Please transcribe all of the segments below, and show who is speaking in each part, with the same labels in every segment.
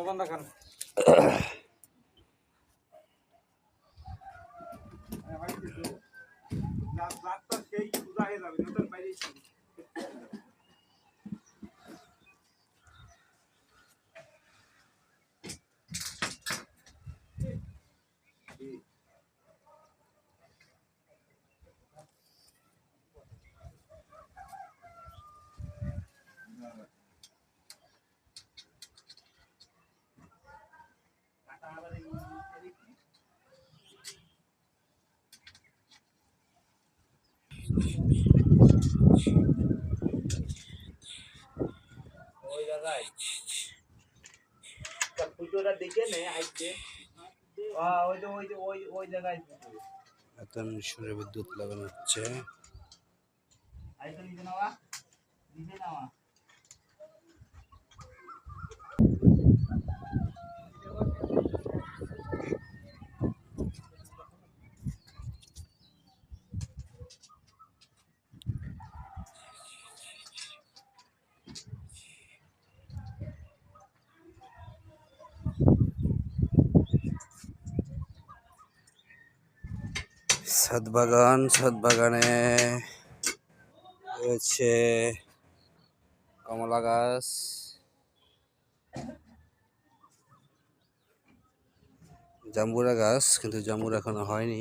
Speaker 1: লবণ দেখান।
Speaker 2: ওই জায়গায় ফুটোটা দেখে নে আইতে ওই যে ওই যে ওই ওই জায়গায়
Speaker 3: এখন সুরে বিদ্যুৎ লাগানো হচ্ছে।
Speaker 2: আইতে নিচে নাওয়া
Speaker 3: ছাদ বাগান ছাদ বাগানে রয়েছে কমলা গাছ। জাম্বুরা গাছ কিন্তু জাম্বুরা এখনও হয়নি।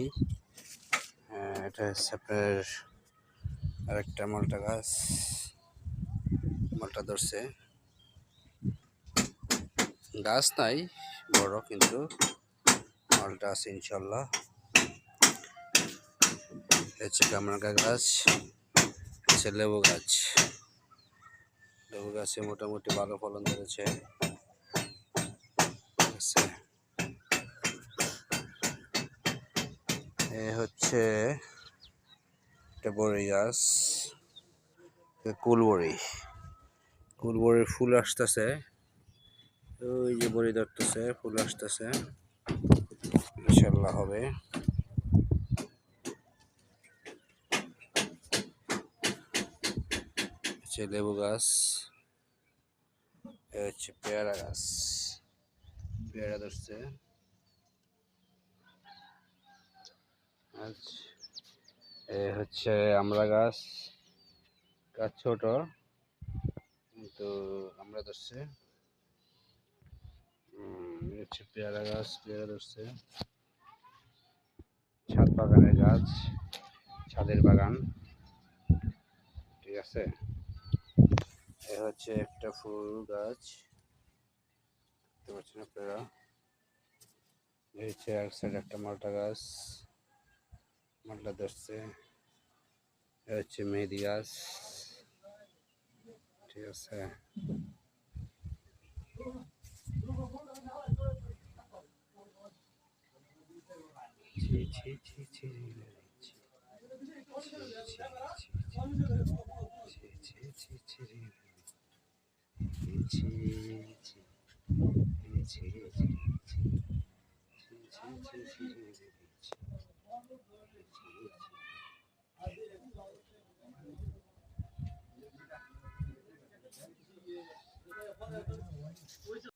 Speaker 3: হ্যাঁ, এটা হচ্ছে আপনার আরেকটা মালটা গাছ। মালটা ধরছে। গাছ নাই বড় কিন্তু মালটা আছে ইনশাল্লাহ। হচ্ছে কামরাঙ্গা গাছ, হচ্ছে লেবু গাছ। লেবু গাছে মোটামুটি ভালো ফলন ধরেছে। এ হচ্ছে একটা বড়ি গাছ কুলবড়ি। কুলবড়ির ফুল আসতেছে। ওই যে বড়ি ধরতেছে, ফুল আসতেছে। ইনশাল্লাহ হবে। হচ্ছে লেবু গাছ, এ হচ্ছে পেয়ারা গাছ। পেয়ারা ধরছে। আচ্ছা এ হচ্ছে আমরা গাছ। গাছ ছোট, কিন্তু আমরা ধরছে। হচ্ছে পেয়ারা গাছ, পেয়ারা ধরছে। ছাদ বাগানের গাছ, ছাদের বাগান। ঠিক আছে? এ হচ্ছে একটা ফুল গাছ দেখতে পাচ্ছেন আপনারা এই হচ্ছে এক সাইড একটা মালটা গাছ মালটা ধরছে এ হচ্ছে মেহেদি গাছ ঠিক আছে ছি ছি ছি ছি ছি 我，我，我。